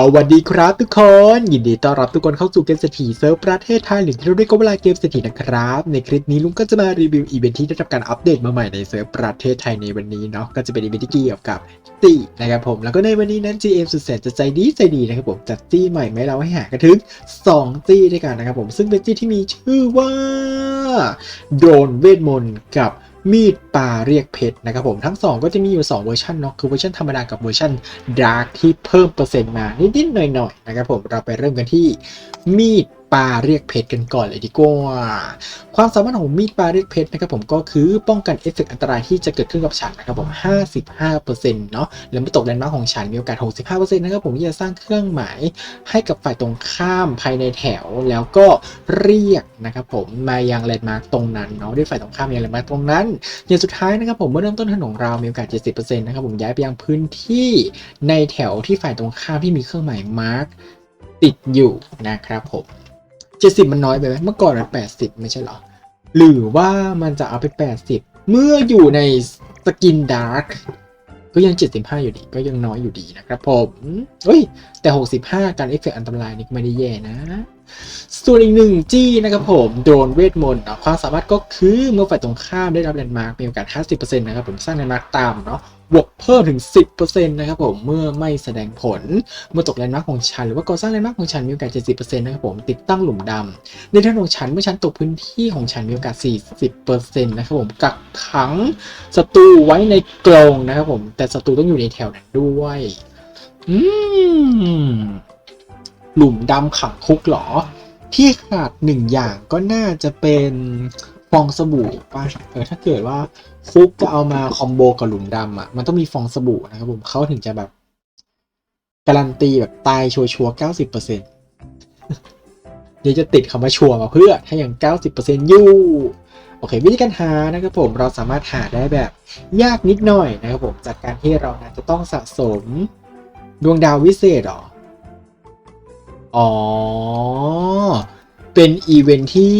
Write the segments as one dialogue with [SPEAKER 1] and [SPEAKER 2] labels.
[SPEAKER 1] สวัสดีครับทุกคน ยินดีต้อนรับทุกคนเข้าสู่เกมเศรษฐีเซิร์ฟประเทศไทยหรือที่เราเรียกว่าเกมเศรษฐีนะครับ ในคลิปนี้ลุงก็จะมารีวิวอีเวนท์ที่ได้รับการอัปเดตมาใหม่ในเซิร์ฟประเทศไทยในวันนี้เนาะก็จะเป็นอีเวนท์ที่เกี่ยวกับตีนะครับผมแล้วก็ในวันนี้นั้น GM สุดแสนจะใจดีใจดีนะครับผมจัดจี้ใหม่ไหมาให้เราให้หากันถึง2จี้ด้วยกันนะครับผมซึ่งเป็นจี้ที่มีชื่อว่าโดนเวทมนต์กับ มีดปลาเรียกเพชรนะครับผมทั้งสองก็จะมีอยู่สองเวอร์ชันเนาะคือเวอร์ชันธรรมดากับเวอร์ชันดาร์กที่เพิ่มเปอร์เซ็นต์มานิดๆหน่อยๆนะครับผมเราไปเริ่มกันที่มีด ปลาเรียกเพชรกันก่อนเลยดีกว่าความสามารถของมีดปลาเรียกเพชรนะครับผมก็คือป้องกันเอฟเฟกต์อันตรายที่จะเกิดขึ้นกับฉันนะครับผม 55%เนาะแล้วเมื่อตกแลนด์มาร์คของฉันมีโอกาส 65%นะครับผมที่จะสร้างเครื่องหมายให้กับฝ่ายตรงข้ามภายในแถวแล้วก็เรียกนะครับผมมายังแลนด์มาร์คตรงนั้นเนาะด้วยฝ่ายตรงข้ามยังแลนด์มาร์คตรงนั้น อย่างสุดท้ายนะครับผมเมื่อเริ่มต้นถนนของเรามีโอกาส 70%นะครับผมย้ายไปยังพื้นที่ในแถวที่ฝ่ายตรงข้ามที่มีเครื่องหมายมาร์กติดอยู่นะครับผม 70มันน้อยไปไหมเมื่อก่อนมัน80ไม่ใช่เหรอ หรือว่ามันจะเอาไป80เมื่ออยู่ในสกินดาร์กก็ยัง 75 อยู่ดี ก็ยังน้อยอยู่ดีนะครับผมเฮ้ย แต่ 65 การเอฟเฟกต์อันตรายนี่ไม่ได้แย่นะ ส่วนอีกหนึ่งจี้นะครับผมโดนเวทมนต์เนาะความสามารถก็คือเมื่อฝ่ายตรงข้ามได้รับแลนด์มาร์กมีโอกาส 50%นะครับผมสร้างแลนด์มาร์กตามเนาะ บวกเพิ่มถึง 10%นะครับผมเมื่อไม่แสดงผลเมื่อตกแลนด์มาร์กของฉัน หรือว่าก่อสร้างแลนด์มาร์กของฉันมีโอกาส 70%นะครับผมติดตั้งหลุมดำในทางของฉันเมื่อฉันตกพื้นที่ของฉันมีโอกาส 40%นะครับผมกักขังศัตรูไว้ในกรงนะครับผมแต่ศัตรูต้องอยู่ในแถวนั้นด้วยอืมหลุมดำขังคุกเหรอ ที่ขาดหนึ่งอย่างก็น่าจะเป็น ฟองสบู่ป่ะเออถ้าเกิดว่าฟุกจะเอามาคอมโบกับหลุมดำอะมันต้องมีฟองสบู่นะครับผมเขาถึงจะแบบ การันตีแบบตายชัวร์ๆเก้าสิบเปอร์เซ็นต์เดี๋ยวจะติดคำว่าชัวมาเพื่อถ้าอย่างเก้าสิบเปอร์เซ็นต์ยู่โอเค วิธีการหานะครับผมเราสามารถหาได้แบบยากนิดหน่อยนะครับผมจากการที่เรานะจะต้องสะสมดวงดาววิเศษหรออ๋อ เป็นอีเวนท์ที่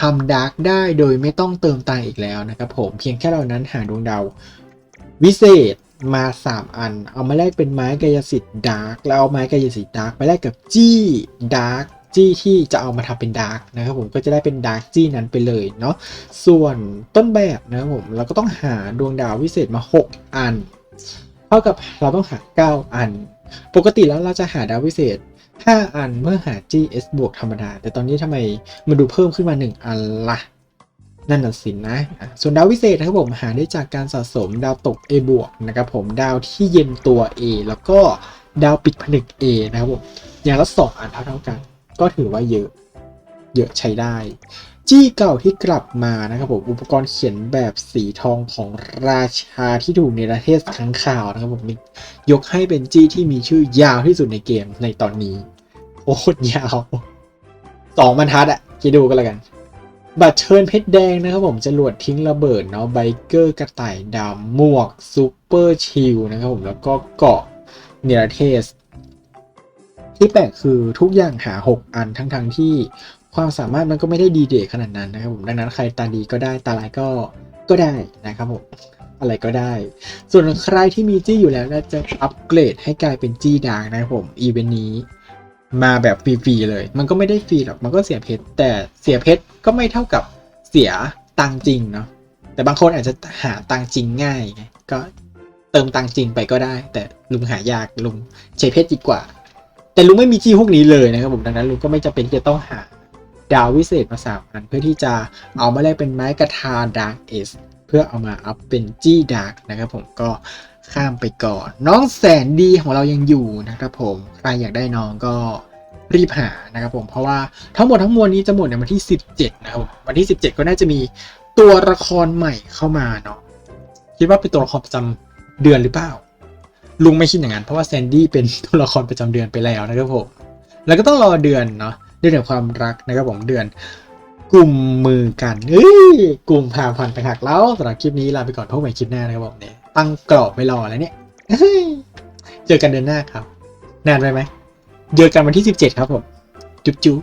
[SPEAKER 1] ทำดาร์กได้โดยไม่ต้องเติมตังอีกแล้วนะครับผมเพียงแค่เรานั้นหาดวงดาววิเศษมา 3 อัน เอามาแลกเป็นไม้กายสิทธิ์ดาร์กแล้วเอาไม้กายสิทธิ์ดาร์กไปแลกกับจี้ดาร์กจี้ที่จะเอามาทำเป็นดาร์กนะครับผมก็จะได้เป็นดาร์กจี้นั้นไปเลยเนาะส่วนต้นแบบนะครับผมเราก็ต้องหาดวงดาววิเศษมา 6 อัน เท่ากับเราต้องหา 9 อัน ปกติแล้วเราจะหาดาววิเศษ 5 อันเมื่อหา GS บวกธรรมดา แต่ตอนนี้ทำไมมันดูเพิ่มขึ้นมา 1 อันละนั่นน่ะสินะอะส่วนดาววิเศษนะครับผมหาได้จากการสะสมดาวตก A บวกนะครับผมดาวที่เย็นตัว A แล้วก็ดาวปิดผนึก A นะครับผมอย่างละสองอันเท่าๆกัน ก็ถือว่าเยอะ เยอะใช้ได้ จี้เก่าที่กลับมานะครับผมอุปกรณ์เขียนแบบสีทองของราชาที่ถูกในประเทศค้งข่าวนะครับผมยกให้เป็นจี้ที่มีชื่อยาวที่สุดในเกมในตอนนี้โอ้โหยาวสองบรรทัดอะคิดดูกันแล้วกัน บัตรเชิญเพชรแดงนะครับผมจะหลวดทิ้งระเบิดเนาะไบเกอร์กระต่ายดำหมวกซูเปอร์ชิลนะครับผมแล้วก็เกาะเนรเทศที่แปลกคือทุกอย่างหา 6 อันทั้งทงที่ ความสามารถมันก็ไม่ได้ดีเด่นขนาดนั้นนะครับผมดังนั้นใครตาดีก็ได้ตาลายก็ก็ได้นะครับผมอะไรก็ได้ ส่วนใครที่มีจี้อยู่แล้วน่าจะอัปเกรดให้กลายเป็นจี้ดาร์กนะครับผมอีเวนต์นี้มาแบบฟรีๆเลย มันก็ไม่ได้ฟรีหรอกมันก็เสียเพชรแต่เสียเพชรก็ไม่เท่ากับเสียตังจริงเนาะแต่บางคนอาจจะหาตังจริงง่ายก็เติมตังจริงไปก็ได้ แต่ลุงหายากลุงใช้เพชรดีกว่า แต่ลุงไม่มีจี้พวกนี้เลยนะครับผมดังนั้นลุงก็ไม่จำเป็นจะต้องหา ดาววิเศษมาสามอันเพื่อที่จะเอามาแลกเป็นไม้กระทาดาร์กเอสเพื่อเอามาอัพเป็นจี้ดาร์กนะครับผมก็ข้ามไปก่อน น้องแสนดีของเรายังอยู่นะครับผมใครอยากได้น้องก็รีบหานะครับผมเพราะว่าทั้งหมดทั้งมวลนี้จะหมดในวันที่ 17 นะครับวันที่ 17 ก็น่าจะมีตัวละครใหม่เข้ามาเนาะคิดว่าเป็นตัวละครประจำเดือนหรือเปล่า ลุงไม่คิดอย่างนั้นเพราะว่าแซนดี้เป็นตัวละครประจำเดือนไปแล้วนะครับผมแล้วก็ต้องรอเดือนเนาะ เดือนแห่งความรักนะครับผมเดือนกลุ่มมือกันเอ้ยกลุ่มพาพันไปหักแล้วสำหรับคลิปนี้ลาไปก่อนพบใหม่คลิปหน้านะครับผมเนี่ยตั้งกรอบไม่รอแล้วเนี่ยเฮ้ยเจอกันเดือนหน้าครับ นานไปไหมเจอกันวันที่ 17 ครับผม จุ๊บจุ๊บ